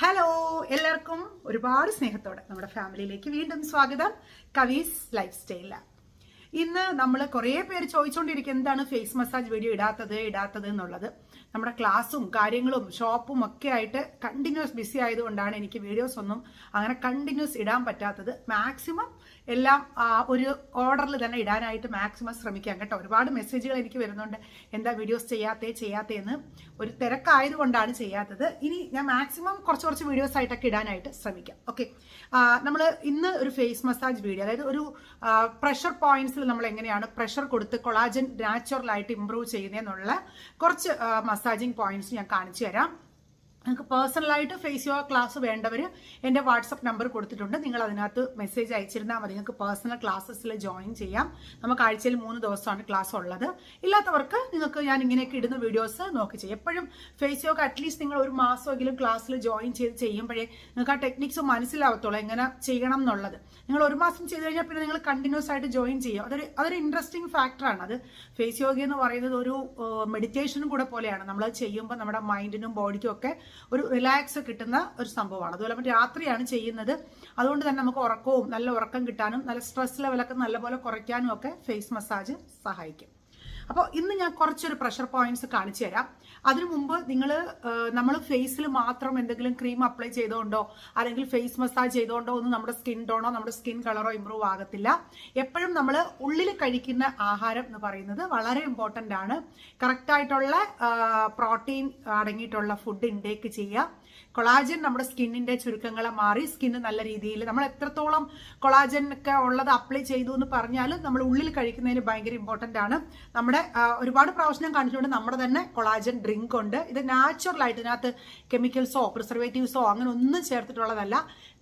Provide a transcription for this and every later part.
Hello എല്ലാവർക്കും ഒരുപാട് സ്നേഹത്തോടെ നമ്മുടെ ഫാമിലിയിലേക്ക് വീണ്ടും സ്വാഗതം. കവീസ് ലൈഫ് സ്റ്റൈലിൽ ഇന്ന് നമ്മൾ കുറേ പേര് ചോദിച്ചുകൊണ്ടിരിക്കുക എന്താണ് ഫേസ് മസാജ് വീഡിയോ ഇടാത്തത് ഇടാത്തത് എന്നുള്ളത്. നമ്മുടെ ക്ലാസ്സും കാര്യങ്ങളും ഷോപ്പും ഒക്കെ ആയിട്ട് കണ്ടിന്യൂസ് ബിസി ആയതുകൊണ്ടാണ് എനിക്ക് വീഡിയോസ് ഒന്നും അങ്ങനെ കണ്ടിന്യൂസ് ഇടാൻ പറ്റാത്തത്. മാക്സിമം എല്ലാം ഒരു ഓർഡറിൽ തന്നെ ഇടാനായിട്ട് മാക്സിമം ശ്രമിക്കാം കേട്ടോ. ഒരുപാട് മെസ്സേജുകൾ എനിക്ക് വരുന്നുണ്ട്. എന്താ വീഡിയോസ് ചെയ്യാത്തേ ചെയ്യാത്തേ എന്ന് ഒരു തിരക്കായതുകൊണ്ടാണ് ചെയ്യാത്തത്. ഇനി ഞാൻ മാക്സിമം കുറച്ച് കുറച്ച് വീഡിയോസ് ആയിട്ടൊക്കെ ഇടാനായിട്ട് ശ്രമിക്കാം. ഓക്കെ. നമ്മൾ ഇന്ന് ഒരു ഫേസ് മസാജ് വീഡിയോ അതായത് ഒരു പ്രഷർ പോയിന്റ്സിൽ നമ്മൾ എങ്ങനെയാണ് പ്രഷർ കൊടുത്ത് കൊളാജൻ നാച്ചുറൽ ആയിട്ട് ഇമ്പ്രൂവ് ചെയ്യുന്നതെന്നുള്ള കുറച്ച് മസാജിങ് പോയിന്റ്സ് ഞാൻ കാണിച്ചു തരാം നിങ്ങൾക്ക് പേഴ്സണലായിട്ട് ഫേസ് യോഗ ക്ലാസ് വേണ്ടവർ എന്റെ വാട്സപ്പ് നമ്പർ കൊടുത്തിട്ടുണ്ട്. നിങ്ങൾ അതിനകത്ത് മെസ്സേജ് അയച്ചിരുന്നാൽ മതി. നിങ്ങൾക്ക് പേഴ്സണൽ ക്ലാസ്സസിൽ ജോയിൻ ചെയ്യാം. നമുക്ക് ആഴ്ചയിൽ മൂന്ന് ദിവസമാണ് ക്ലാസ് ഉള്ളത്. ഇല്ലാത്തവർക്ക് നിങ്ങൾക്ക് ഞാൻ ഇങ്ങനെയൊക്കെ ഇടുന്ന വീഡിയോസ് നോക്കി ചെയ്യും. എപ്പോഴും ഫേസ് യോഗ അറ്റ്ലീസ്റ്റ് നിങ്ങൾ ഒരു മാസമെങ്കിലും ക്ലാസ്സിൽ ജോയിൻ ചെയ്ത് ചെയ്യുമ്പോഴേ നിങ്ങൾക്ക് ആ ടെക്നിക്സ് മനസ്സിലാവത്തുള്ളൂ എങ്ങനെ ചെയ്യണം എന്നുള്ളത്. നിങ്ങൾ ഒരു മാസം ചെയ്ത് കഴിഞ്ഞാൽ പിന്നെ നിങ്ങൾ കണ്ടിന്യൂസ് ആയിട്ട് ജോയിൻ ചെയ്യും അതൊരു അതൊരു ഇൻട്രസ്റ്റിംഗ് ഫാക്ടറാണ് അത് ഫേസ് യോഗ എന്ന് പറയുന്നത് ഒരു മെഡിറ്റേഷനും കൂടെ പോലെയാണ്. നമ്മൾ ചെയ്യുമ്പോൾ നമ്മുടെ മൈൻഡിനും ബോഡിക്കും ഒക്കെ ഒരു റിലാക്സ് കിട്ടുന്ന ഒരു സംഭവമാണ്. അതുപോലെ നമ്മൾ രാത്രിയാണ് ചെയ്യുന്നത്. അതുകൊണ്ട് തന്നെ നമുക്ക് ഉറക്കവും നല്ല ഉറക്കം കിട്ടാനും നല്ല സ്ട്രെസ് ലെവലൊക്കെ നല്ലപോലെ കുറയ്ക്കാനും ഒക്കെ ഫേസ് മസാജ് സഹായിക്കും. അപ്പോൾ ഇന്ന് ഞാൻ കുറച്ചൊരു പ്രഷർ പോയിന്റ്സ് കാണിച്ചു തരാം. അതിനു മുമ്പ് നിങ്ങൾ നമ്മൾ ഫേസിൽ മാത്രം എന്തെങ്കിലും ക്രീം അപ്ലൈ ചെയ്തുകൊണ്ടോ അല്ലെങ്കിൽ ഫേസ് മസാജ് ചെയ്തുകൊണ്ടോ ഒന്നും നമ്മുടെ സ്കിൻ ടോണോ നമ്മുടെ സ്കിൻ കളറോ ഇമ്പ്രൂവ് ആകത്തില്ല. എപ്പോഴും നമ്മൾ ഉള്ളിൽ കഴിക്കുന്ന ആഹാരം എന്ന് പറയുന്നത് വളരെ ഇമ്പോർട്ടന്റ് ആണ്. കറക്റ്റായിട്ടുള്ള പ്രോട്ടീൻ അടങ്ങിയിട്ടുള്ള ഫുഡ് ഇൻടേക്ക് ചെയ്യുക. കൊളാജൻ നമ്മുടെ സ്കിന്നിന്റെ ചുരുക്കങ്ങളെ മാറി സ്കിന്ന് നല്ല രീതിയിൽ നമ്മൾ എത്രത്തോളം കൊളാജൻ ഒക്കെ ഉള്ളത് അപ്ലൈ ചെയ്തു എന്ന് പറഞ്ഞാലും നമ്മൾ ഉള്ളിൽ കഴിക്കുന്നതിന് ഭയങ്കര ഇമ്പോർട്ടന്റ് ആണ്. നമ്മുടെ ഒരുപാട് പ്രാവശ്യം കാണിച്ചുകൊണ്ട് നമ്മുടെ തന്നെ കൊളാജൻ ഡ്രിങ്ക് ഉണ്ട്. ഇത് നാച്ചുറൽ ആയിട്ട് ഇതിനകത്ത് കെമിക്കൽസോ പ്രിസർവേറ്റീവ്സോ അങ്ങനെ ഒന്നും ചേർത്തിട്ടുള്ളതല്ല.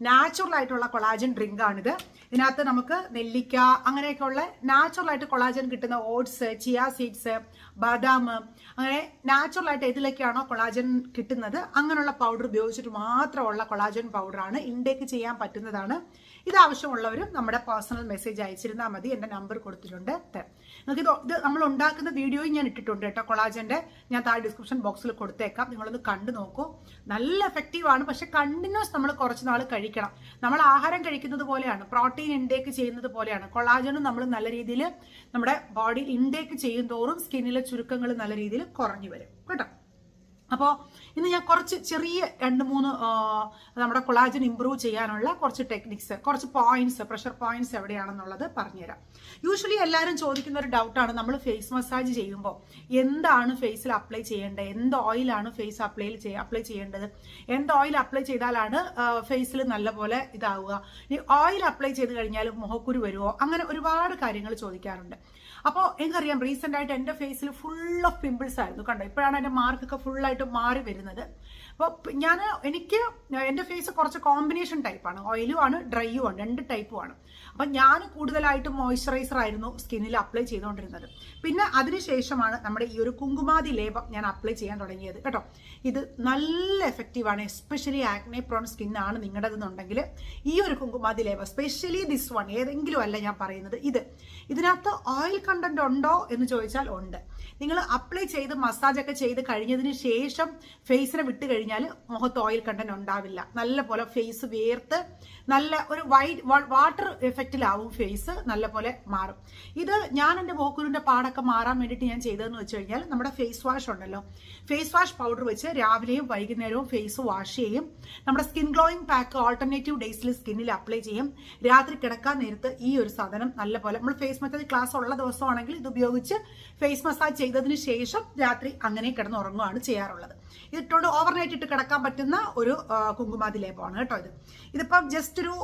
നാച്ചുറൽ ആയിട്ടുള്ള കൊളാജൻ ഡ്രിങ്ക് ആണിത്. ഇതിനകത്ത് നമുക്ക് നെല്ലിക്ക അങ്ങനെയൊക്കെയുള്ള നാച്ചുറൽ ആയിട്ട് കൊളാജൻ കിട്ടുന്ന ഓട്സ് ചിയ സീഡ്സ് ബദാം അങ്ങനെ നാച്ചുറൽ ആയിട്ട് ഏതിലൊക്കെയാണോ കൊളാജൻ കിട്ടുന്നത് അങ്ങനെയുള്ള പൗഡർ ഉപയോഗിച്ചിട്ട് മാത്രമുള്ള കൊളാജൻ പൗഡറാണ് ഇൻടേക്ക് ചെയ്യാൻ പറ്റുന്നതാണ്. ഇത് ആവശ്യമുള്ളവരും നമ്മുടെ പേഴ്സണൽ മെസ്സേജ് അയച്ചിരുന്നാൽ മതി. എന്റെ നമ്പർ കൊടുത്തിട്ടുണ്ട്. നിങ്ങൾക്ക് ഇത് ഇത് നമ്മൾ ഉണ്ടാക്കുന്ന വീഡിയോയും ഞാൻ ഇട്ടിട്ടുണ്ട് കേട്ടോ കൊളാജന്റെ. ഞാൻ താഴെ ഡിസ്ക്രിപ്ഷൻ ബോക്സിൽ കൊടുത്തേക്കാം. നിങ്ങളൊന്ന് കണ്ടു നോക്കൂ. നല്ല എഫക്റ്റീവാണ് പക്ഷെ കണ്ടിന്യൂസ് നമ്മൾ കുറച്ച് നാൾ കഴിക്കണം. നമ്മൾ ആഹാരം കഴിക്കുന്നത് പോലെയാണ്. പ്രോട്ടീൻ ഇൻടേക്ക് ചെയ്യുന്നത് പോലെയാണ്. കൊളാജനും നമ്മൾ നല്ല രീതിയിൽ നമ്മുടെ ബോഡിയിൽ ഇൻടേക്ക് ചെയ്യും തോറും സ്കിന്നിലെ ചുരുക്കങ്ങൾ നല്ല രീതിയിൽ കുറഞ്ഞു വരും. കേട്ടോ. അപ്പോൾ ഇന്ന് ഞാൻ കുറച്ച് ചെറിയ രണ്ട് മൂന്ന് നമ്മുടെ കൊളാജൻ ഇമ്പ്രൂവ് ചെയ്യാനുള്ള കുറച്ച് ടെക്നിക്സ് കുറച്ച് പോയിന്റ്സ് പ്രഷർ പോയിന്റ്സ് എവിടെയാണെന്നുള്ളത് പറഞ്ഞുതരാം. യൂഷ്വലി എല്ലാവരും ചോദിക്കുന്ന ഒരു ഡൗട്ടാണ് നമ്മൾ ഫേസ് മസാജ് ചെയ്യുമ്പോൾ എന്താണ് ഫേസിൽ അപ്ലൈ ചെയ്യേണ്ടത്? എന്ത് ഓയിലാണ് ഫേസ് അപ്ലൈ അപ്ലൈ ചെയ്യേണ്ടത്? എന്ത് ഓയിൽ അപ്ലൈ ചെയ്താലാണ് ഫേസിൽ നല്ലപോലെ ഇതാവുക? ഈ ഓയിൽ അപ്ലൈ ചെയ്ത് കഴിഞ്ഞാൽ മുഖക്കുരു വരുമോ അങ്ങനെ ഒരുപാട് കാര്യങ്ങൾ ചോദിക്കാറുണ്ട്. അപ്പോൾ എനിക്കറിയാം റീസെന്റ് ആയിട്ട് എന്റെ ഫേസിൽ ഫുൾ ഓഫ് പിമ്പിൾസ് ആയിരുന്നു. കണ്ടോ? ഇപ്പോഴാണ് എന്റെ മാർക്കൊക്കെ ഫുള്ളായിട്ട് മാറി വരുന്നത്. അപ്പോൾ ഞാൻ എനിക്ക് എന്റെ ഫേസ് കുറച്ച് കോമ്പിനേഷൻ ടൈപ്പാണ് ഓയിലും ആണ് ഡ്രൈയും ആണ് രണ്ട് ടൈപ്പും ആണ്. അപ്പം ഞാൻ കൂടുതലായിട്ടും മോയ്സ്ചറൈസർ ആയിരുന്നു സ്കിന്നിൽ അപ്ലൈ ചെയ്തുകൊണ്ടിരുന്നത് പിന്നെ അതിനുശേഷമാണ് നമ്മുടെ ഈ ഒരു കുങ്കുമാതി ലേപം ഞാൻ അപ്ലൈ ചെയ്യാൻ തുടങ്ങിയത്. കേട്ടോ? ഇത് നല്ല എഫക്റ്റീവാണ് എസ്പെഷ്യലി ആക്നെ പ്രോൺ സ്കിന്നാണ് നിങ്ങളുടേതെന്നുണ്ടെങ്കിൽ ഈ ഒരു കുങ്കുമാതി ലേപം സ്പെഷ്യലി ദിസ് വൺ ഏതെങ്കിലും അല്ല ഞാൻ പറയുന്നത്. ഇത്. ഇതിനകത്ത് ഓയിൽ കണ്ടന്റ് ഉണ്ടോ എന്ന് ചോദിച്ചാൽ ഉണ്ട്. നിങ്ങൾ അപ്ലൈ ചെയ്ത് മസാജ് ഒക്കെ ചെയ്ത് കഴിഞ്ഞതിന് ശേഷം ഫേസിനെ വിട്ട് കഴിഞ്ഞാൽ മുഖത്ത് ഓയിൽ കണ്ടന്റ് ഉണ്ടാവില്ല. നല്ല പോലെ ഫേസ് വേർത്ത് നല്ല ഒരു വൈറ്റ് വാട്ടർ എഫക്റ്റിലാവും ഫേസ് നല്ല പോലെ മാറും. ഇത് ഞാൻ എന്റെ മുഖക്കുരുവിന്റെ പാടൊക്കെ മാറാൻ വേണ്ടിയിട്ട് ഞാൻ ചെയ്തതെന്ന് വെച്ച് കഴിഞ്ഞാൽ നമ്മുടെ ഫേസ് വാഷ് ഉണ്ടല്ലോ. ഫേസ് വാഷ് പൗഡർ വെച്ച് രാവിലെയും വൈകുന്നേരവും ഫേസ് വാഷ് ചെയ്യും. നമ്മുടെ സ്കിൻ ഗ്ലോയിങ് പാക്ക് ഓൾട്ടർനേറ്റീവ് ഡേയ്സിൽ സ്കിന്നിൽ അപ്ലൈ ചെയ്യും. രാത്രി കിടക്കാൻ നേരത്ത് ഈ ഒരു സാധനം നല്ല പോലെ നമ്മൾ ഫേസ് മസാജ് ക്ലാസ് ഉള്ള ദിവസമാണെങ്കിൽ ഇത് ഉപയോഗിച്ച് ഫേസ് മസാജ് ചെയ്തതിന് ശേഷം രാത്രി അങ്ങനെ കിടന്ന് ഉറങ്ങുകയാണ് ചെയ്യാറുള്ളത്. ഇതിട്ടുകൊണ്ട് ഓവർനൈറ്റ് ഇട്ട് കിടക്കാൻ പറ്റുന്ന ഒരു കുങ്കുമാതി ലേപമാണ് കേട്ടോ ഇത്. ഇതിപ്പം ജസ്റ്റ് ഒരു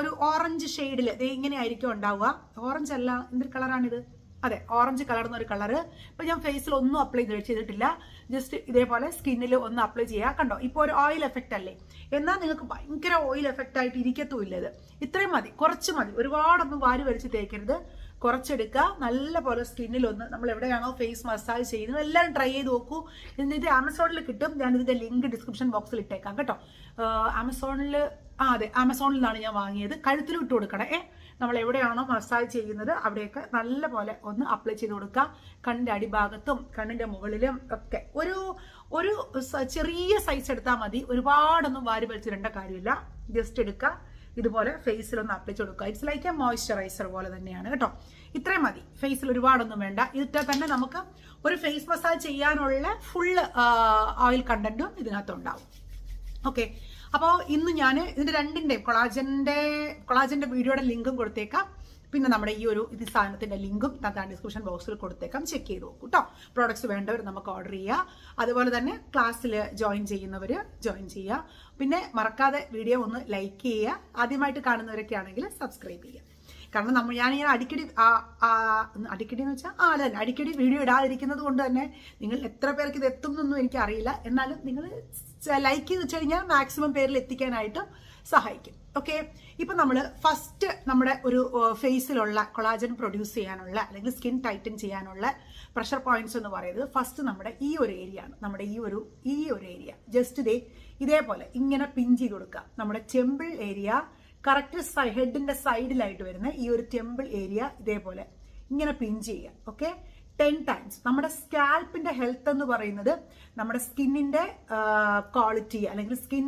ഒരു ഓറഞ്ച് ഷെയ്ഡിൽ ഇങ്ങനെ ആയിരിക്കും ഉണ്ടാവുക. ഓറഞ്ച് അല്ല എന്തൊരു കളറാണിത് അതെ ഓറഞ്ച് കളർന്ന ഒരു കളറ് ഇപ്പൊ ഞാൻ ഫേസിൽ ഒന്നും അപ്ലൈ ചെയ്തിട്ടില്ല. ജസ്റ്റ് ഇതേപോലെ സ്കിന്നിൽ ഒന്ന് അപ്ലൈ ചെയ്യുക കണ്ടോ ഇപ്പോൾ ഒരു ഓയിൽ എഫക്റ്റ് അല്ലേ? എന്നാൽ നിങ്ങൾക്ക് ഭയങ്കര ഓയിൽ എഫക്റ്റ് ആയിട്ട് ഇരിക്കത്തുമില്ല ഇത്. ഇത്രയും മതി കുറച്ച് മതി. ഒരുപാടൊന്നും വാരി വലിച്ച് തേക്കരുത്. കുറച്ചെടുക്കുക നല്ല പോലെ സ്കിന്നിൽ ഒന്ന് നമ്മൾ എവിടെയാണോ ഫേസ് മസാജ് ചെയ്യുന്നത് എല്ലാം ട്രൈ ചെയ്ത് നോക്കൂ. ഇന്ന് ഇത് ആമസോണിൽ കിട്ടും. ഞാൻ ഇതിന്റെ ലിങ്ക് ഡിസ്ക്രിപ്ഷൻ ബോക്സിൽ ഇട്ടേക്കാം കേട്ടോ. ആമസോണിൽ ആ അതെ ആമസോണിൽ നിന്നാണ് ഞാൻ വാങ്ങിയത്. കഴുത്തിൽ ഇട്ട് കൊടുക്കണേ ഏ? നമ്മൾ എവിടെയാണോ മസാജ് ചെയ്യുന്നത് അവിടെയൊക്കെ നല്ല പോലെ ഒന്ന് അപ്ലൈ ചെയ്ത് കൊടുക്കുക കണ്ണിന്റെ അടിഭാഗത്തും കണ്ണിന്റെ മുകളിലും ഒക്കെ. ഒരു ഒരു ചെറിയ സൈസ് എടുത്താൽ മതി. ഒരുപാടൊന്നും വാരി വലിച്ചിടേണ്ട കാര്യമില്ല. ജസ്റ്റ് എടുക്കുക ഇതുപോലെ ഫേസിൽ ഒന്ന് അപ്ലൈ കൊടുക്കുക ഇറ്റ്സ് ലൈക്ക് എ മോയ്സ്ചറൈസർ പോലെ തന്നെയാണ് കേട്ടോ. ഇത്രയും മതി. ഫേസിൽ ഒരുപാടൊന്നും വേണ്ട. ഇതിട്ടാൽ തന്നെ നമുക്ക് ഒരു ഫേസ് മസാജ് ചെയ്യാനുള്ള ഫുള്ള് ഓയിൽ കണ്ടന്റും ഇതിനകത്തുണ്ടാവും ഓക്കെ അപ്പോൾ ഇന്ന് ഞാൻ ഇതിന്റെ രണ്ടിന്റെയും കൊളാജന്റെ കൊളാജന്റെ വീഡിയോയുടെ ലിങ്കും കൊടുത്തേക്കാം. പിന്നെ നമ്മുടെ ഈ ഒരു ഇത് സാധനത്തിന്റെ ലിങ്കും ഇന്നത്തെ ഡിസ്ക്രിപ്ഷൻ ബോക്സിൽ കൊടുത്തേക്കാം. ചെക്ക് ചെയ്ത് നോക്കൂ കേട്ടോ പ്രോഡക്റ്റ്സ് വേണ്ടവർ നമുക്ക് ഓർഡർ ചെയ്യുക അതുപോലെ തന്നെ ക്ലാസ്സിൽ ജോയിൻ ചെയ്യുന്നവർ ജോയിൻ ചെയ്യുക പിന്നെ മറക്കാതെ വീഡിയോ ഒന്ന് ലൈക്ക് ചെയ്യുക. ആദ്യമായിട്ട് കാണുന്നവരൊക്കെ ആണെങ്കിൽ സബ്സ്ക്രൈബ് ചെയ്യുക. കാരണം നമ്മൾ ഞാനിങ്ങനെ അടിക്കടി ആ ആ അടിക്കടി എന്ന് വെച്ചാൽ ആ അതെ അടിക്കടി വീഡിയോ ഇടാതിരിക്കുന്നത് കൊണ്ട് തന്നെ നിങ്ങൾ എത്ര പേർക്ക് ഇത് എത്തും എന്നൊന്നും എനിക്കറിയില്ല. എന്നാലും നിങ്ങൾ ലൈക്ക് ചെയ്ത് വെച്ച് കഴിഞ്ഞാൽ മാക്സിമം പേരിൽ എത്തിക്കാനായിട്ട് സഹായിക്കും. ഓക്കെ ഇപ്പൊ നമ്മൾ ഫസ്റ്റ് നമ്മുടെ ഒരു ഫേസിലുള്ള കൊളാജൻ പ്രൊഡ്യൂസ് ചെയ്യാനുള്ള അല്ലെങ്കിൽ സ്കിൻ ടൈറ്റൻ ചെയ്യാനുള്ള പ്രഷർ പോയിന്റ്സ് എന്ന് പറയുന്നത് ഫസ്റ്റ് നമ്മുടെ ഈ ഒരു ഏരിയ ആണ്. നമ്മുടെ ഈ ഒരു ഈ ഒരു ഏരിയ ജസ്റ്റ് ഇതേ ഇതേപോലെ ഇങ്ങനെ പിഞ്ച് ചെയ്ത് കൊടുക്കുക. നമ്മുടെ ടെമ്പിൾ ഏരിയ കറക്റ്റ് ഹെഡിന്റെ സൈഡിലായിട്ട് വരുന്ന ഈ ഒരു ടെമ്പിൾ ഏരിയ ഇതേപോലെ ഇങ്ങനെ പിഞ്ച് ചെയ്യുക. ഓക്കെ ടെൻ ടൈംസ് നമ്മുടെ സ്കാൽപ്പിന്റെ ഹെൽത്ത് എന്ന് പറയുന്നത് നമ്മുടെ സ്കിന്നിന്റെ ക്വാളിറ്റി അല്ലെങ്കിൽ skin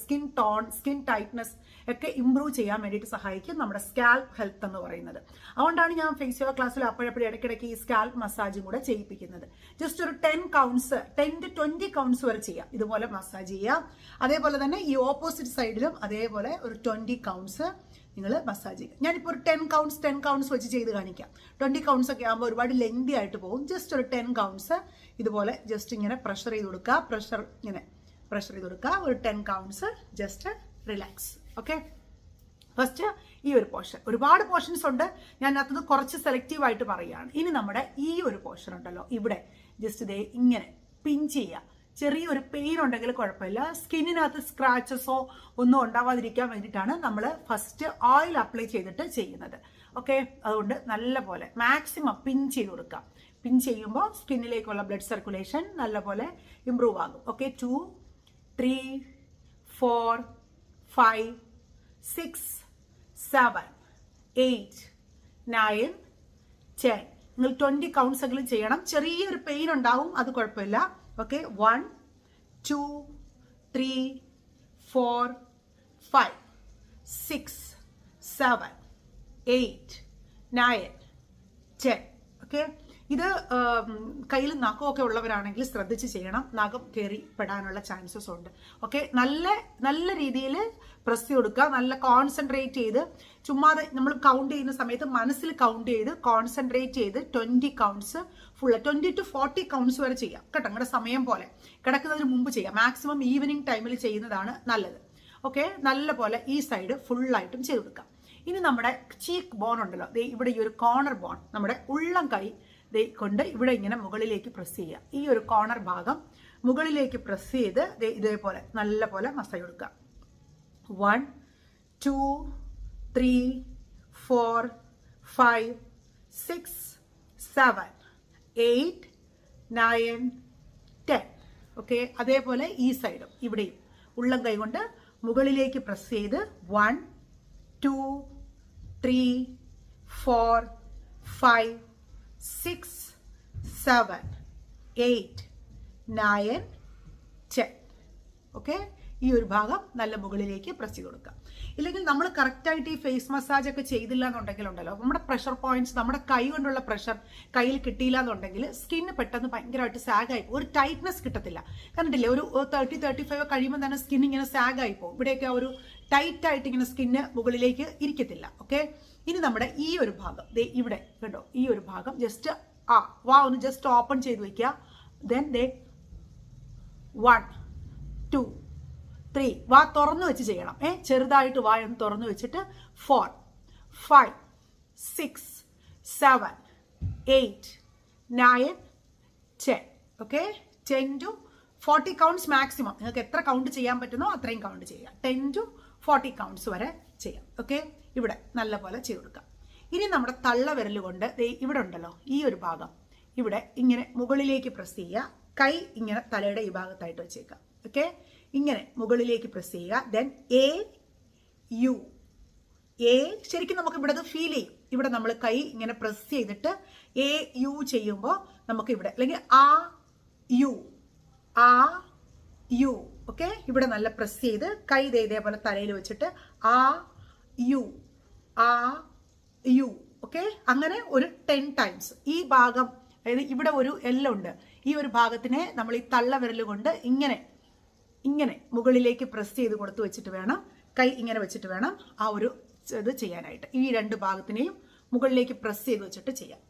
skin tone skin tightness ഒക്കെ ഇമ്പ്രൂവ് ചെയ്യാൻ വേണ്ടിയിട്ട് സഹായിക്കും നമ്മുടെ സ്കാൽപ്പ് ഹെൽത്ത് എന്ന് പറയുന്നത്. അതുകൊണ്ടാണ് ഞാൻ ഫേസ് യോഗ ക്ലാസ്സിൽ അപ്പോഴപ്പോഴും ഇടയ്ക്കിടയ്ക്ക് ഈ സ്കാൽപ്പ് മസാജും കൂടെ ചെയ്യിപ്പിക്കുന്നത്. ജസ്റ്റ് ഒരു ten counts ten to twenty counts വരെ ചെയ്യാം. ഇതുപോലെ മസാജ് ചെയ്യാം. അതേപോലെ തന്നെ ഈ ഓപ്പോസിറ്റ് സൈഡിലും അതേപോലെ ഒരു ട്വന്റി കൗണ്ട്സ് നിങ്ങൾ മസാജ് ചെയ്യുക. ഞാനിപ്പോൾ ഒരു ടെൻ കൗണ്ട്സ് ടെൻ കൗണ്ട്സ് വെച്ച് ചെയ്ത് കാണിക്കാം. ട്വന്റി കൗണ്ട്സ് ഒക്കെ ആകുമ്പോൾ ഒരുപാട് ലെങ്തി ആയിട്ട് പോകും. ജസ്റ്റ് ഒരു ടെൻ കൗണ്ട്സ് ഇതുപോലെ ജസ്റ്റ് ഇങ്ങനെ പ്രഷർ ചെയ്ത് കൊടുക്കുക. പ്രഷർ ഇങ്ങനെ പ്രഷർ ചെയ്ത് കൊടുക്കുക. ഒരു ten counts just relax okay first ഈ ഒരു പോർഷൻ ഒരുപാട് പോർഷൻസ് ഉണ്ട്. ഞാൻ അതിനകത്ത് കുറച്ച് സെലക്റ്റീവ് ആയിട്ട് പറയുകയാണ്. ഇനി നമ്മുടെ ഈ ഒരു പോർഷൻ ഉണ്ടല്ലോ. ഇവിടെ ജസ്റ്റ് ഇതേ ഇങ്ങനെ പിൻ ചെയ്യുക. ചെറിയൊരു പെയിൻ ഉണ്ടെങ്കിൽ കുഴപ്പമില്ല. സ്കിന്നിനകത്ത് സ്ക്രാച്ചസോ ഒന്നും ഉണ്ടാവാതിരിക്കാൻ വേണ്ടിയിട്ടാണ് നമ്മൾ ഫസ്റ്റ് ഓയിൽ അപ്ലൈ ചെയ്തിട്ട് ചെയ്യുന്നത്. ഓക്കെ അതുകൊണ്ട് നല്ല പോലെ മാക്സിമം പിൻ ചെയ്ത് കൊടുക്കാം പിൻ ചെയ്യുമ്പോൾ സ്കിന്നിലേക്കുള്ള ബ്ലഡ് സർക്കുലേഷൻ നല്ല പോലെ ഇമ്പ്രൂവ് ആകും. Okay two three four five six seven eight nine ten നിങ്ങൾ ട്വന്റി കൗണ്ട്സ് എങ്കിലും ചെയ്യണം. ചെറിയൊരു പെയിൻ ഉണ്ടാവും അത് കുഴപ്പമില്ല. okay one two three four five six seven eight nine ten. Okay? ഇത് കയ്യിൽ നഖമൊക്കെ ഉള്ളവരാണെങ്കിൽ ശ്രദ്ധിച്ച് ചെയ്യണം. നഖം കയറി പെടാനുള്ള ചാൻസസ് ഉണ്ട്. ഓക്കെ നല്ല നല്ല രീതിയിൽ പ്രസ് കൊടുക്കുക. നല്ല കോൺസെൻട്രേറ്റ് ചെയ്ത് ചുമ്മാതെ നമ്മൾ കൗണ്ട് ചെയ്യുന്ന സമയത്ത് മനസ്സിൽ കൗണ്ട് ചെയ്ത് കോൺസെൻട്രേറ്റ് ചെയ്ത് twenty counts full twenty to forty counts വരെ ചെയ്യാം. കേട്ടോ? നിങ്ങളുടെ സമയം പോലെ. കിടക്കുന്നതിന് മുമ്പ് ചെയ്യാം. മാക്സിമം ഈവനിങ് ടൈമിൽ ചെയ്യുന്നതാണ് നല്ലത്. ഓക്കെ നല്ല പോലെ ഈ സൈഡ് ഫുള്ളായിട്ടും ചെയ്ത് കൊടുക്കാം. ഇനി നമ്മുടെ ചീക്ക് ബോൺ ഉണ്ടല്ലോ. ഇവിടെ ഈ ഒരു കോർണർ ബോൺ നമ്മുടെ ഉള്ളം കൈ കൊണ്ട് ഇവിടെ ഇങ്ങനെ മുകളിലേക്ക് പ്രസ് ചെയ്യുക. ഈ ഒരു കോർണർ ഭാഗം മുകളിലേക്ക് പ്രസ് ചെയ്ത് ഇതേപോലെ നല്ല പോലെ മസാജ് കൊടുക്കുക. One two three four five six seven eight nine ten okay അതേപോലെ ഈ സൈഡും ഇവിടെയും. ഉള്ളം കൈ കൊണ്ട് മുകളിലേക്ക് പ്രസ് ചെയ്ത് one two three four five six seven eight nine ten okay ഈ ഒരു ഭാഗം നല്ല മുകളിലേക്ക് പ്രസ് ചെയ്ത് കൊടുക്കുക. ഇല്ലെങ്കിൽ നമ്മൾ കറക്റ്റായിട്ട് ഈ ഫേസ് മസാജ് ഒക്കെ ചെയ്തില്ല എന്നുണ്ടെങ്കിൽ ഉണ്ടല്ലോ. നമ്മുടെ പ്രഷർ പോയിന്റ്സ് നമ്മുടെ കൈ കൊണ്ടുള്ള പ്രഷർ കയ്യിൽ കിട്ടിയില്ല എന്നുണ്ടെങ്കിൽ സ്കിന്ന് പെട്ടെന്ന് ഭയങ്കരമായിട്ട് സാഗായി പോകും. ഒരു ടൈറ്റ്നെസ് കിട്ടത്തില്ല. കണ്ടിട്ടില്ലേ? ഒരു തേർട്ടി തേർട്ടി ഫൈവ് കഴിയുമ്പോൾ തന്നെ സ്കിൻ ഇങ്ങനെ സാഗായി പോകും. ഇവിടെയൊക്കെ ഒരു ടൈറ്റ് ആയിട്ട് ഇങ്ങനെ സ്കിന്ന് മുകളിലേക്ക് ഇരിക്കത്തില്ല ഓക്കെ? ഇനി നമ്മുടെ ഈ ഒരു ഭാഗം ദേ ഇവിടെ കേട്ടോ ഈ ഒരു ഭാഗം ജസ്റ്റ് ആ വാ ഒന്ന് ജസ്റ്റ് ഓപ്പൺ ചെയ്ത് വെക്കുക then they one two three വാ തുറന്നു വെച്ച് ചെയ്യണം ഏ? ചെറുതായിട്ട് വാ ഒന്ന് തുറന്നു വെച്ചിട്ട് four five six seven eight nine ten okay? Ten to forty counts maximum നിങ്ങൾക്ക് എത്ര കൗണ്ട് ചെയ്യാൻ പറ്റുന്നോ അത്രയും കൗണ്ട് ചെയ്യുക. ടെൻ ടു ഫോർട്ടി കൗണ്ട്സ് വരെ ചെയ്യാം. ഓക്കെ ഇവിടെ നല്ല പോലെ ചെയ്ത് കൊടുക്കാം. ഇനി നമ്മുടെ തള്ള വിരൽ കൊണ്ട് ഇവിടെ ഉണ്ടല്ലോ ഈ ഒരു ഭാഗം. ഇവിടെ ഇങ്ങനെ മുകളിലേക്ക് പ്രസ് ചെയ്യുക. കൈ ഇങ്ങനെ തലയുടെ ഈ ഭാഗത്തായിട്ട് വെച്ചേക്കാം ഓക്കെ ഇങ്ങനെ മുകളിലേക്ക് പ്രസ് ചെയ്യുക. ദെൻ എ യു എ ശരിക്കും നമുക്ക് ഇവിടെ അത് ഫീൽ ചെയ്യും. ഇവിടെ നമ്മൾ കൈ ഇങ്ങനെ പ്രസ് ചെയ്തിട്ട് എ യു ചെയ്യുമ്പോൾ നമുക്ക് ഇവിടെ അല്ലെങ്കിൽ ആ യു ആ യു ഓക്കെ? ഇവിടെ നല്ല പ്രസ് ചെയ്ത് കൈ ഇതേപോലെ തലയിൽ വെച്ചിട്ട് ആ യു ആ യു ഓക്കെ? അങ്ങനെ ഒരു ടെൻ ടൈംസ് ഈ ഭാഗം അതായത് ഇവിടെ ഒരു എല്ലുണ്ട് ഈ ഒരു ഭാഗത്തിനെ നമ്മൾ ഈ തള്ള വിരൽ കൊണ്ട് ഇങ്ങനെ ഇങ്ങനെ മുകളിലേക്ക് പ്രസ് ചെയ്ത് കൊടുത്തു വെച്ചിട്ട് വേണം കൈ ഇങ്ങനെ വെച്ചിട്ട് വേണം ആ ഒരു ഇത് ചെയ്യാനായിട്ട്. ഈ രണ്ട് ഭാഗത്തിനെയും മുകളിലേക്ക് പ്രസ് ചെയ്ത് വെച്ചിട്ട് ചെയ്യാം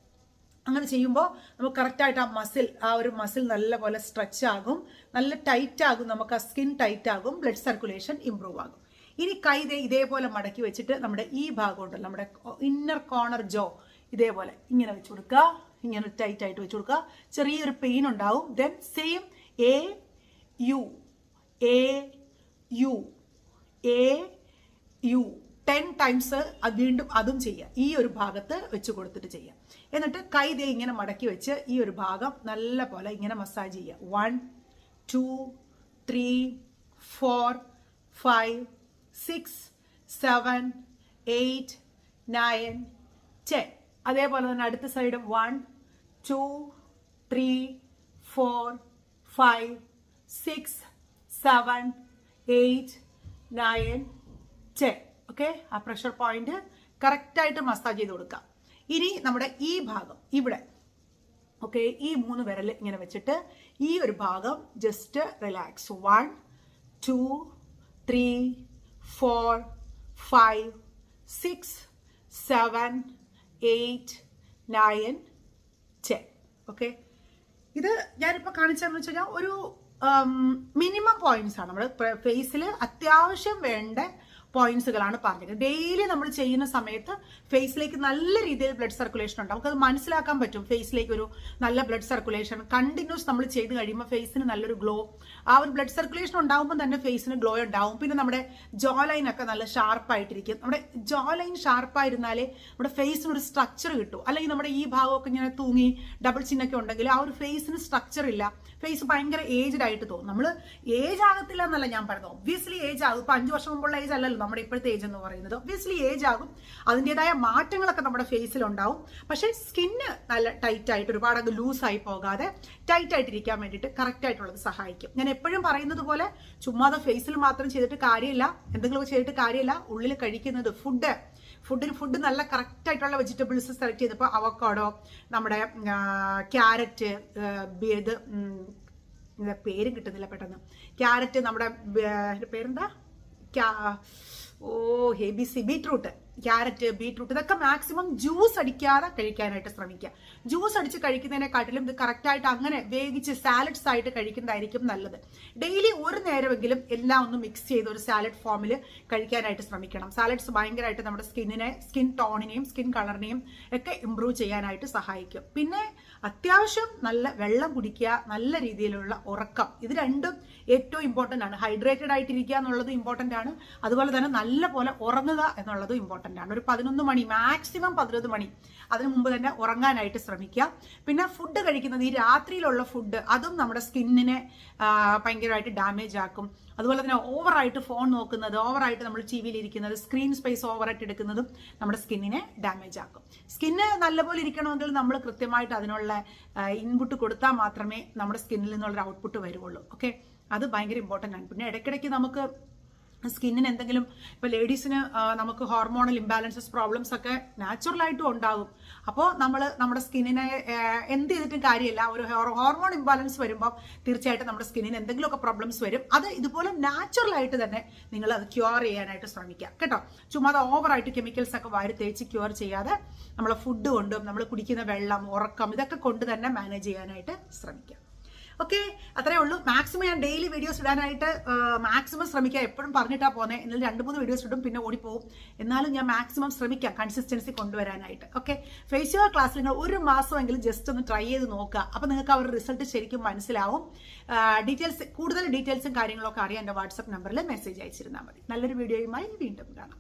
അങ്ങനെ ചെയ്യുമ്പോൾ നമുക്ക് കറക്റ്റായിട്ട് ആ മസിൽ ആ ഒരു മസിൽ നല്ലപോലെ സ്ട്രെച്ച് ആകും. നല്ല ടൈറ്റ് ആകും നമുക്ക് ആ സ്കിൻ ടൈറ്റ് ആകും ബ്ലഡ് സർക്കുലേഷൻ ഇമ്പ്രൂവ് ആകും. ഇനി കൈ ഇതേപോലെ മടക്കി വെച്ചിട്ട് നമ്മുടെ ഈ ഭാഗം ഉണ്ടല്ലോ നമ്മുടെ ഇന്നർ കോർണർ ജോ ഇതേപോലെ ഇങ്ങനെ വെച്ച് കൊടുക്കുക. ഇങ്ങനെ ടൈറ്റ് ആയിട്ട് വെച്ച് കൊടുക്കുക. ചെറിയൊരു പെയിൻ ഉണ്ടാവും. Then same A U A U A U ten times അത് വീണ്ടും അതും ചെയ്യുക. ഈ ഒരു ഭാഗത്ത് വെച്ച് കൊടുത്തിട്ട് ചെയ്യുക. എന്നിട്ട് കൈ ദേ ഇങ്ങനെ മടക്കി വെച്ച് ഈ ഒരു ഭാഗം നല്ല പോലെ ഇങ്ങനെ മസാജ് ചെയ്യുക. One two three four five six seven eight nine ten അതേപോലെ തന്നെ അടുത്ത side one two three four five six seven eight nine ten okay ആ പ്രഷർ പോയിന്റ് കറക്റ്റായിട്ട് മസാജ് ചെയ്ത് കൊടുക്കാം. ഇനി നമ്മുടെ ഈ ഭാഗം ഇവിടെ. ഓക്കെ ഈ മൂന്ന് വിരൽ ഇങ്ങനെ വെച്ചിട്ട് ഈ ഒരു ഭാഗം just relax one two three four five six seven eight nine ten okay ഇത് ഞാനിപ്പോൾ കാണിച്ചതെന്ന് വെച്ച് ഒരു മിനിമം പോയിന്റ്സ് ആണ്. നമ്മൾ ഫേസിൽ അത്യാവശ്യം വേണ്ട പോയിന്റ്സുകളാണ് പറഞ്ഞത് ഡെയിലി നമ്മൾ ചെയ്യുന്ന സമയത്ത് ഫേസിലേക്ക് നല്ല രീതിയിൽ ബ്ലഡ് സർക്കുലേഷൻ ഉണ്ട് നമുക്കത് മനസ്സിലാക്കാൻ പറ്റും. ഫേസിലേക്ക് ഒരു നല്ല ബ്ലഡ് സർക്കുലേഷൻ കണ്ടിന്യൂസ് നമ്മൾ ചെയ്ത് കഴിയുമ്പോൾ ഫേസിന് നല്ലൊരു ഗ്ലോ ആ ഒരു ബ്ലഡ് സർക്കുലേഷൻ ഉണ്ടാകുമ്പോൾ തന്നെ ഫേസിന് ഗ്ലോ ഉണ്ടാവും. പിന്നെ നമ്മുടെ ജോ ലൈൻ ഒക്കെ നല്ല ഷാർപ്പായിട്ടിരിക്കും നമ്മുടെ ജോ ലൈൻ ഷാർപ്പായിരുന്നാലേ നമ്മുടെ ഫേസിന് ഒരു സ്ട്രക്ചർ കിട്ടും. അല്ലെങ്കിൽ നമ്മുടെ ഈ ഭാഗമൊക്കെ ഇങ്ങനെ തൂങ്ങി ഡബിൾ ചിന്നൊക്കെ ഉണ്ടെങ്കിൽ ആ ഒരു ഫേസിന് സ്ട്രക്ചർ ഇല്ല. ഫേസ് ഭയങ്കര ഏജ്ഡ് ആയിട്ട് തോന്നും. നമ്മൾ ഏജ് ആകത്തില്ല എന്നല്ല ഞാൻ പറയുന്നത്. ഒബ്വിയസ്ലി ഏജ് ആകും. ഇപ്പൊ അഞ്ച് വർഷം മുമ്പുള്ള ഏജ് അല്ലല്ലോ. നമ്മുടെ ഇപ്പോഴത്തെ ഏജ് എന്ന് പറയുന്നത്. ഒബ്വിയസ്ലി ഏജ് ആകും. അതിന്റെതായ മാറ്റങ്ങളൊക്കെ നമ്മുടെ ഫേസിൽ ഉണ്ടാവും. പക്ഷേ സ്കിന്ന് നല്ല ടൈറ്റ് ആയിട്ട് ഒരുപാട് ലൂസ് ലൂസായി പോകാതെ ടൈറ്റ് ആയിട്ടിരിക്കാൻ വേണ്ടിയിട്ട് കറക്റ്റ് ആയിട്ടുള്ളത് സഹായിക്കും. ഞാൻ എപ്പോഴും പറയുന്നത് പോലെ ചുമ്മാതെ ഫേസിൽ മാത്രം ചെയ്തിട്ട് കാര്യമില്ല. എന്തെങ്കിലും ചെയ്തിട്ട് കാര്യമില്ല. ഉള്ളിൽ കഴിക്കുന്നത് ഫുഡ് ഫുഡിന് ഫുഡ് നല്ല കറക്റ്റ് ആയിട്ടുള്ള വെജിറ്റബിൾസ് സെലക്ട് ചെയ്തപ്പോൾ അവക്കാഡോ നമ്മുടെ ക്യാരറ്റ് ഇത് പേര് കിട്ടുന്നില്ല പെട്ടെന്ന്. ക്യാരറ്റ് നമ്മുടെ പേരെന്താ? ഓ A B C beetroot carrot beetroot ഇതൊക്കെ മാക്സിമം ജ്യൂസ് അടിക്കാതെ കഴിക്കാനായിട്ട് ശ്രമിക്കുക ജ്യൂസ് അടിച്ച് കഴിക്കുന്നതിനെക്കാട്ടിലും ഇത് കറക്റ്റായിട്ട് അങ്ങനെ വേവിച്ച് സാലഡ്സ് ആയിട്ട് കഴിക്കുന്നതായിരിക്കും നല്ലത്. ഡെയിലി ഒരു നേരമെങ്കിലും എല്ലാം ഒന്ന് മിക്സ് ചെയ്ത് ഒരു സാലഡ് ഫോമിൽ കഴിക്കാനായിട്ട് ശ്രമിക്കണം. സാലഡ്സ് ഭയങ്കരമായിട്ട് നമ്മുടെ സ്കിന്നിനെ സ്കിൻ ടോണിനെയും സ്കിൻ കളറിനെയും ഒക്കെ ഇമ്പ്രൂവ് ചെയ്യാനായിട്ട് സഹായിക്കും. പിന്നെ അത്യാവശ്യം നല്ല വെള്ളം കുടിക്കുക നല്ല രീതിയിലുള്ള ഉറക്കം. ഇത് രണ്ടും ഏറ്റവും ഇമ്പോർട്ടന്റ് ആണ്. ഹൈഡ്രേറ്റഡ് ആയിട്ടിരിക്കുക എന്നുള്ളത് ഇമ്പോർട്ടന്റ് ആണ്. അതുപോലെ തന്നെ നല്ല പോലെ ഉറങ്ങുക എന്നുള്ളതും ഇമ്പോർട്ടന്റ് ആണ്. ഒരു പതിനൊന്ന് മണി മാക്സിമം പതിനൊന്ന് മണി. അതിനു മുമ്പ് തന്നെ ഉറങ്ങാനായിട്ട് ശ്രമിക്കുക. പിന്നെ ഫുഡ് കഴിക്കുന്നത് ഈ രാത്രിയിലുള്ള ഫുഡ് അതും നമ്മുടെ സ്കിന്നിനെ ഭയങ്കരമായിട്ട് ഡാമേജ് ആക്കും. അതുപോലെ തന്നെ ഓവറായിട്ട് ഫോൺ നോക്കുന്നത് ഓവറായിട്ട് നമ്മൾ ടി വിയിലിരിക്കുന്നത് സ്ക്രീൻ സ്പേസ് ഓവറായിട്ട് എടുക്കുന്നതും നമ്മുടെ സ്കിന്നിനെ ഡാമേജ് ആക്കും. സ്കിന്ന് നല്ലപോലെ ഇരിക്കണമെങ്കിൽ നമ്മൾ കൃത്യമായിട്ട് അതിനുള്ള ഇൻപുട്ട് കൊടുത്താൽ മാത്രമേ നമ്മുടെ സ്കിന്നിൽ നിന്നുള്ളൊരു ഔട്ട്പുട്ട് വരുള്ളൂ ഓക്കെ അത് ഭയങ്കര ഇമ്പോർട്ടന്റ് ആണ്. പിന്നെ ഇടയ്ക്കിടയ്ക്ക് നമുക്ക് സ്കിന്നിന് എന്തെങ്കിലും ഇപ്പൊ ലേഡീസിന് നമുക്ക് ഹോർമോണൽ ഇംബാലൻസസ് പ്രോബ്ലംസ് ഒക്കെ നാച്ചുറലായിട്ടും ഉണ്ടാകും. അപ്പോൾ നമ്മൾ നമ്മുടെ സ്കിന്നിനെ എന്ത് ചെയ്തിട്ടും കാര്യമില്ല. ഒരു ഹോർമോൺ ഇംബാലൻസ് വരുമ്പോൾ തീർച്ചയായിട്ടും നമ്മുടെ സ്കിന്നിന് എന്തെങ്കിലുമൊക്കെ പ്രോബ്ലംസ് വരും. അത് ഇതുപോലെ നാച്ചുറലായിട്ട് തന്നെ നിങ്ങൾ അത് ക്യൂർ ചെയ്യാനായിട്ട് ശ്രമിക്കുക. കേട്ടോ? ചുമ്മാ ഓവറായിട്ട് കെമിക്കൽസ് ഒക്കെ വാരി തേച്ച് ക്യൂർ ചെയ്യാതെ നമ്മളെ ഫുഡ് കൊണ്ടും നമ്മൾ കുടിക്കുന്ന വെള്ളം ഉറക്കം ഇതൊക്കെ കൊണ്ട് തന്നെ മാനേജ് ചെയ്യാനായിട്ട് ശ്രമിക്കുക. ഓക്കെ അത്രേ ഉള്ളൂ. മാക്സിമം ഞാൻ ഡെയിലി വീഡിയോസ് ഇടാനായിട്ട് മാക്സിമം ശ്രമിക്കാം. എപ്പോഴും പറഞ്ഞിട്ടാ പോന്നെ. എന്നാൽ രണ്ട് മൂന്ന് വീഡിയോസ് ഇടും പിന്നെ ഓടിപ്പോവും. എന്നാലും ഞാൻ മാക്സിമം ശ്രമിക്കാം കൺസിസ്റ്റൻസി കൊണ്ടുവരാനായിട്ട്. ഓക്കെ യുവർ ക്ലാസ്സിൽ നിങ്ങൾ ഒരു മാസമെങ്കിലും ജസ്റ്റ് ഒന്ന് ട്രൈ ചെയ്ത് നോക്കുക. അപ്പോൾ നിങ്ങൾക്ക് അവരുടെ റിസൾട്ട് ശരിക്കും മനസ്സിലാവും. ഡീറ്റെയിൽസ് കൂടുതൽ ഡീറ്റെയിൽസും കാര്യങ്ങളൊക്കെ അറിയാൻ എന്റെ വാട്സപ്പ് നമ്പറിൽ മെസ്സേജ് അയച്ചിരുന്നാൽ മതി. നല്ലൊരു വീഡിയോയുമായി വീണ്ടും കാണാം.